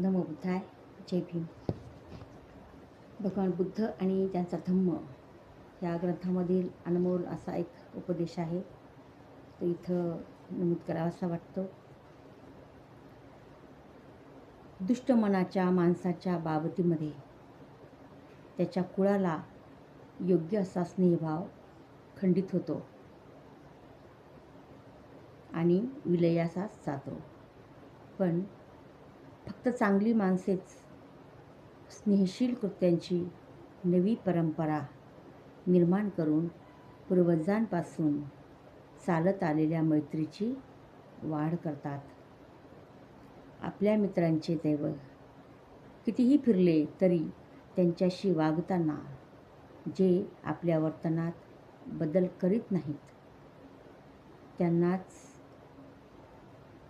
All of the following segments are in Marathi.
नमो बुद्धाय जय भीम. भगवान बुद्ध आणि त्यांचा धम्म या ग्रंथामधील अनमोल असा एक उपदेश आहे. तो इथं नमूद करावासा वाटतो. दुष्ट मनाच्या माणसाच्या बाबतीमध्ये त्याच्या कुळाला योग्य असा स्नेहभाव खंडित होतो आणि विलयासाच जातो. पण फक्त चांगली माणसेच स्नेहशील कृत्यांची नवी परंपरा निर्माण करून पूर्वजांपासून चालत आलेल्या मैत्रीची वाढ करतात. आपल्या मित्रांचे दैव कितीही फिरले तरी त्यांच्याशी वागताना जे आपल्या वर्तनात बदल करीत नाहीत त्यांनाच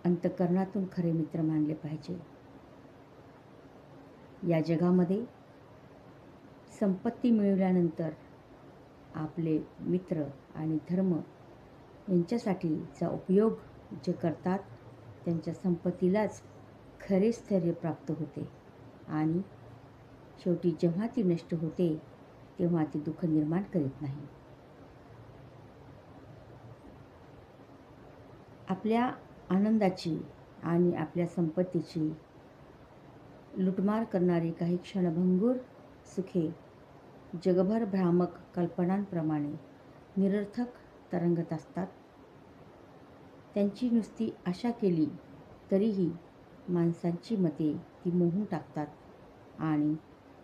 अंतकरणातून खरे मित्र मानले पाहिजे. या जगामध्ये संपत्ती मिळवल्यानंतर आपले मित्र आणि धर्म यांच्यासाठीचा उपयोग जे करतात त्यांच्या संपत्तीलाच खरे स्थैर्य प्राप्त होते. आणि शेवटी जेव्हा ती नष्ट होते तेव्हा ती दुःख निर्माण करीत नाही. आपल्या आनंदाची आणि आपल्या संपत्तीची लुटमार करणारी काही क्षणभंगूर सुखे जगभर भ्रामक कल्पनांप्रमाणे निरर्थक तरंगत असतात. त्यांची नुसती आशा केली तरीही माणसांची मते ती मोहून टाकतात आणि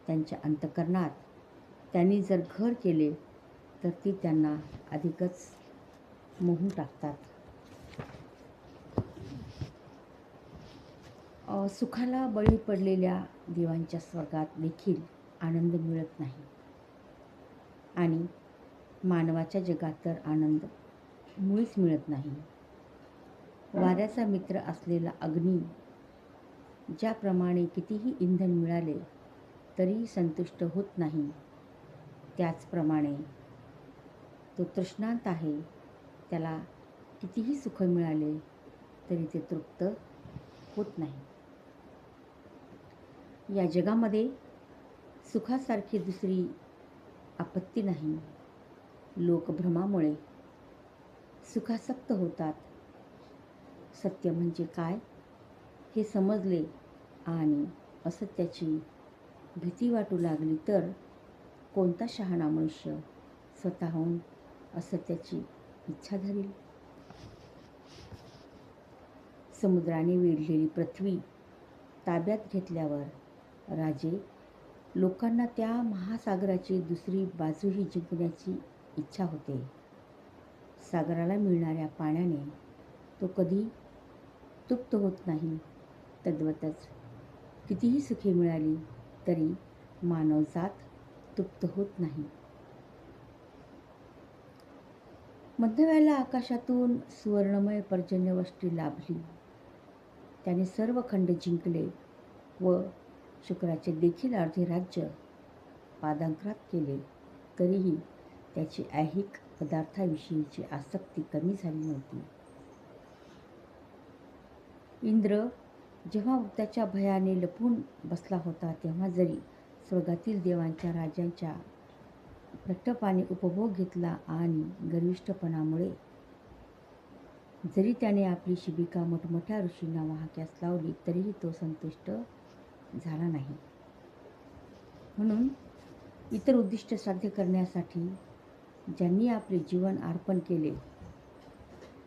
त्यांच्या अंतकरणात त्यांनी जर घर केले तर ती त्यांना अधिकच मोहून टाकतात. सुखाला बळी पडलेल्या देवांच्या स्वर्गात देखील आनंद मिळत नाही. आणि मानवाच्या जगात तर आनंद मुळीच मिळत नाही. वाऱ्याचा मित्र असलेला अग्नी ज्याप्रमाणे कितीही इंधन मिळाले तरीही संतुष्ट होत नाही. त्याचप्रमाणे तो तृष्णांत आहे. त्याला कितीही सुख मिळाले तरी ते तृप्त होत नाही. या जगामध्ये सुखासारखी दुसरी आपत्ती नाही. लोकभ्रमामुळे सुखासक्त होतात. सत्य म्हणजे काय हे समजले आणि असत्याची भीती वाटू लागली तर कोणता शहाणा मनुष्य स्वतःहून असत्याची इच्छा धरेल? समुद्राने वेढलेली पृथ्वी ताब्यात घेतल्यावर राजे लोकांना त्या महासागराची दुसरी बाजूही जिंकण्याची इच्छा होते. सागराला मिळणाऱ्या पाण्याने तो कधी तृप्त होत नाही. तद्वतच कितीही सुखी मिळाली तरी मानवजात तृप्त होत नाही. मध्यवेळेला आकाशातून सुवर्णमय पर्जन्यवष्टी लाभली. त्याने सर्व खंड जिंकले व शुक्राचे देखील अर्धे राज्य पादांक्रात केले. तरीही त्याची ऐहिक पदार्थाविषयीची आसक्ती कमी झाली नव्हती. इंद्र जेव्हा त्याच्या भयाने लपून बसला होता तेव्हा जरी स्वर्गातील देवांच्या राजांच्या भट्टपाने उपभोग घेतला आणि गर्विष्ठपणामुळे जरी त्याने आपली शिबिका मोठमोठ्या ऋषींना वाहक्यास लावली तरीही तो संतुष्ट झाला नाही. म्हणून इतर उद्दिष्ट साध्य करण्यासाठी ज्यांनी आपले जीवन अर्पण केले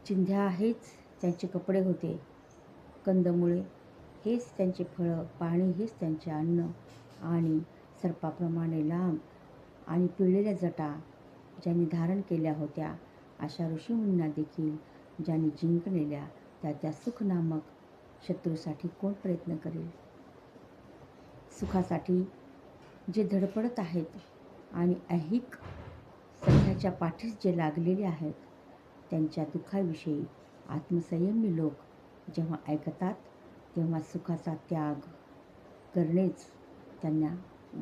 चिंध्या हेच त्यांचे कपडे होते. कंदमुळे हेच त्यांचे फळं पाणी हेच त्यांचे अन्न आणि सर्पाप्रमाणे लांब आणि पिळलेल्या जटा ज्यांनी धारण केल्या होत्या अशा ऋषीमुनींना देखील ज्यांनी जिंकलेल्या त्या त्या सुख नामक शत्रूसाठी कोण प्रयत्न करेल? सुखासाठी जे धडपडत आहेत आणि ऐहिक सध्याच्या पाठीस जे लागलेले आहेत त्यांच्या दुःखाविषयी आत्मसंयमी लोक जेव्हा ऐकतात तेव्हा सुखाचा त्याग करणेच त्यांना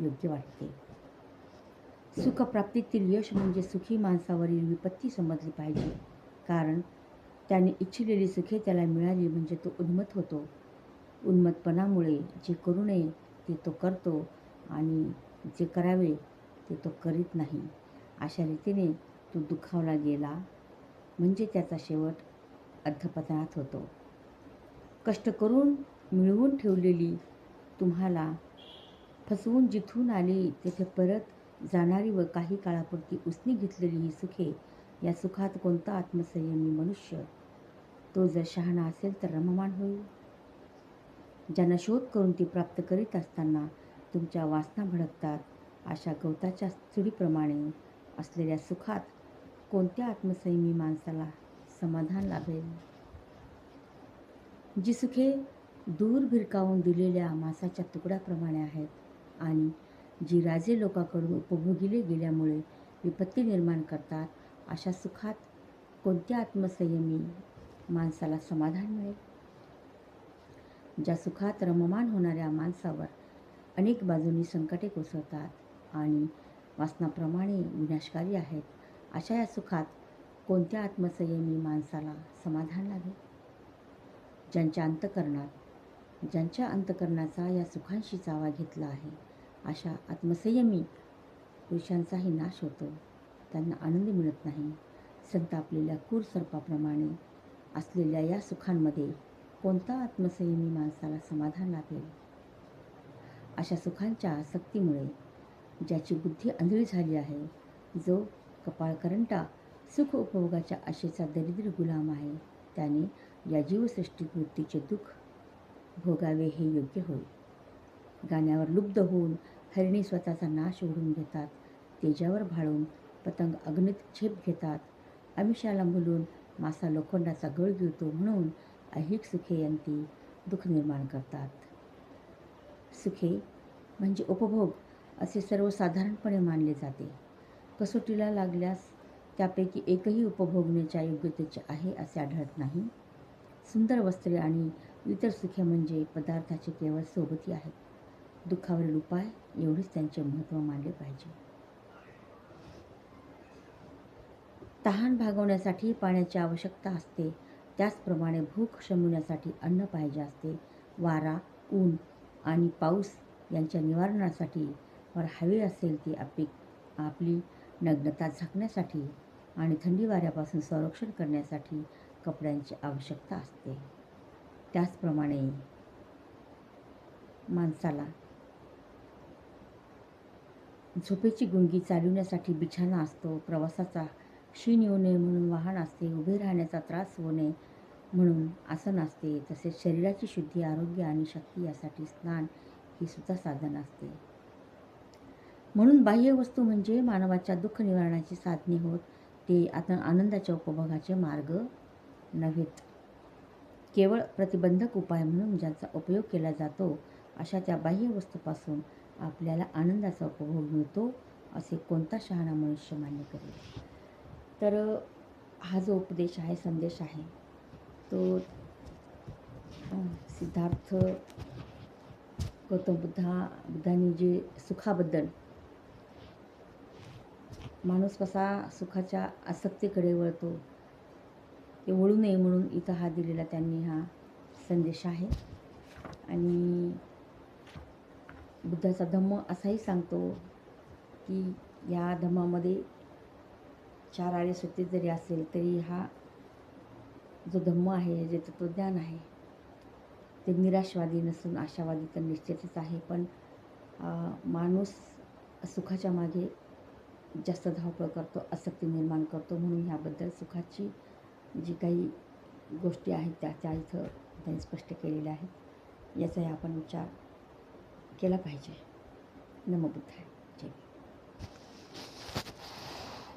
योग्य वाटते. सुखप्राप्तीतील यश म्हणजे सुखी माणसावरील विपत्ती समजली पाहिजे कारण त्याने इच्छिलेली सुखे त्याला मिळाली म्हणजे तो उन्मत होतो. उन्मतपणामुळे जे करू नये ते तो करतो आणि जे करावे ते तो करीत नाही. अशा रीतीने तो दुखावला गेला. म्हणजे त्याचा शेवट अर्थपतनात होतो. कष्ट करून मिळवून ठेवलेली तुम्हाला फसवून जिथून आली तेथे परत जाणारी व काही काळापुरती उसनी घेतलेली ही सुखे या सुखात कोणता आत्मसंयमी मनुष्य? तो जर शहाणा असेल तर रममाण होईल. ज्यांना शोध करून ती प्राप्त करीत असताना तुमच्या वासना भडकतात. अशा गवताच्या चुडीप्रमाणे असलेल्या सुखात कोणत्या आत्मसंयमी माणसाला समाधान लाभेल? जी सुखे दूर भिरकावून दिलेल्या मासाच्या तुकड्याप्रमाणे आहेत आणि जी राजे लोकांकडून उपभोगिले गेल्यामुळे विपत्ती निर्माण करतात अशा सुखात कोणत्या आत्मसंयमी माणसाला समाधान मिळेल? ज्या सुखात रममान होणाऱ्या माणसावर अनेक बाजूंनी संकटे कोसळतात आणि वासनाप्रमाणे विनाशकारी आहेत अशा या सुखात कोणत्या आत्मसंयमी माणसाला समाधान लागेल? ज्यांच्या अंतकरणात ज्यांच्या अंतकरणाचा या सुखांशी चावा घेतला आहे अशा आत्मसंयमी पुरुषांचाही नाश होतो. त्यांना आनंद मिळत नाही. संतापलेल्या क्रूर सर्पाप्रमाणे असलेल्या या सुखांमध्ये कोणता आत्मसंयमी माणसाला समाधान लाभेल? अशा सुखांच्या आसक्तीमुळे ज्याची बुद्धी आंधळी झाली आहे जो कपाळकरंटा सुख उपभोगाच्या आशेचा दरिद्र गुलाम आहे त्याने या जीवसृष्टीत मृत्यूचे दुःख भोगावे हे योग्य होईल गाण्यावर लुब्ध होऊन हरिणी स्वतःचा नाश ओढून घेतात तेजावर भाळून पतंग अग्नीत झेप घेतात आमिषाला मुलून मासा लोखंडाचा गळ गिळतो म्हणून ऐहिक सुखे यंती दुःख निर्माण करतात. सुखे म्हणजे उपभोग असे सर्वसाधारणपणे मानले जाते. कसोटीला लागल्यास त्यापैकी एकही उपभोगण्याच्या योग्यतेचे आहे असे आढळत नाही. सुंदर वस्त्रे आणि इतर सुखे म्हणजे पदार्थाचे केवळ सोबती आहेत. दुःखावरील उपाय एवढेच त्यांचे महत्त्व मानले पाहिजे. तहान भागवण्यासाठी पाण्याची आवश्यकता असते. त्याचप्रमाणे भूक शमवण्यासाठी अन्न पाहिजे असते. वारा ऊन आणि पाऊस यांच्या निवारणासाठी वर हवी असेल ती आपली आपली नग्नता झाकण्यासाठी आणि थंडी वाऱ्यापासून संरक्षण करण्यासाठी कपड्यांची आवश्यकता असते. त्याचप्रमाणे माणसाला झोपेची गुंगी चालवण्यासाठी बिछाना असतो प्रवासाचा क्षीण येऊ नये म्हणून वाहन असते उभे राहण्याचा त्रास होऊ नये म्हणून आसन असते. तसेच शरीराची शुद्धी आरोग्य आणि शक्ती यासाठी स्नान ही सुद्धा साधन असते. म्हणून बाह्य वस्तू म्हणजे मानवाच्या दुःख निवारणाची साधने होत. ते आता आनंदाच्या उपभोगाचे मार्ग नव्हेत. केवळ प्रतिबंधक उपाय म्हणून ज्यांचा उपयोग केला जातो अशा त्या बाह्य वस्तूपासून आपल्याला आनंदाचा उपभोग मिळतो असे कोणता शहाणा मनुष्य मान्य करेल? तर हा जो उपदेश आहे संदेश आहे तो सिद्धार्थ गौतम बुद्धा बुद्धांनी जे सुखाबद्दल माणूस कसा सुखाच्या आसक्तीकडे वळतो ते वळू नये म्हणून इथं हा दिलेला त्यांनी हा संदेश आहे. आणि बुद्धाचा धम्म असाही सांगतो की या धम्मामध्ये चार आळे सुट्टी जरी असेल तरी हा जो धम्म आहे जे तत्वज्ञान आहे ते निराशवादी नसून आशावादी तर निश्चितच आहे. पण माणूस सुखाच्या मागे जास्त धावपळ करतो आसक्ती निर्माण करतो. म्हणून ह्याबद्दल सुखाची जी काही गोष्टी आहेत त्या त्या इथं त्यांनी स्पष्ट केलेल्या आहेत. याचाही आपण विचार केला पाहिजे. नमबुद्ध आहे